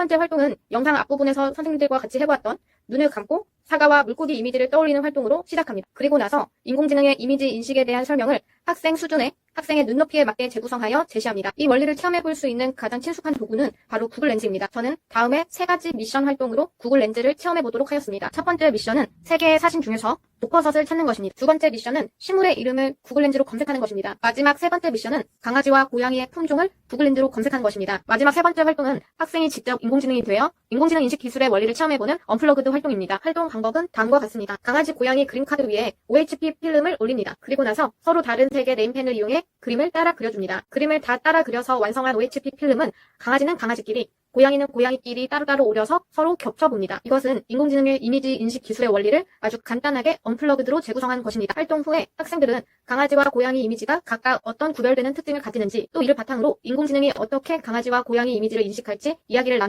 번째 활동은 영상 앞부분에서 선생님들과 같이 해보았던 눈을 감고 사과와 물고기 이미지를 떠올리는 활동으로 시작합니다. 그리고 나서 인공지능의 이미지 인식에 대한 설명을 학생 수준의 학생의 눈높이에 맞게 재구성하여 제시합니다. 이 원리를 체험해 볼 수 있는 가장 친숙한 도구는 바로 구글 렌즈입니다. 저는 다음에 세 가지 미션 활동으로 구글 렌즈를 체험해 보도록 하였습니다. 첫 번째 미션은 세 개의 사진 중에서 독버섯을 찾는 것입니다. 두 번째 미션은 식물의 이름을 구글 렌즈로 검색하는 것입니다. 마지막 세 번째 미션은 강아지와 고양이의 품종을 구글 렌즈로 검색하는 것입니다. 마지막 세 번째 활동은 학생이 직접 인공지능이 되어 인공지능 인식 기술의 원리를 체험해보는 언플러그드 활동입니다. 활동 방법은 다음과 같습니다. 강아지, 고양이 그림 카드 위에 OHP 필름을 올립니다. 그리고 나서 서로 다른 색의 네임펜을 이용해 그림을 따라 그려줍니다. 그림을 다 따라 그려서 완성한 OHP 필름은 강아지는 강아지끼리, 고양이는 고양이끼리 따로따로 오려서 서로 겹쳐봅니다. 이것은 인공지능의 이미지 인식 기술의 원리를 아주 간단하게 언플러그드로 재구성한 것입니다. 활동 후에 학생들은 강아지와 고양이 이미지가 각각 어떤 구별되는 특징을 가지는지 또 이를 바탕으로 인공지능이 어떻게 강아지와 고양이 이미지를 인식할지 이야기를 나누며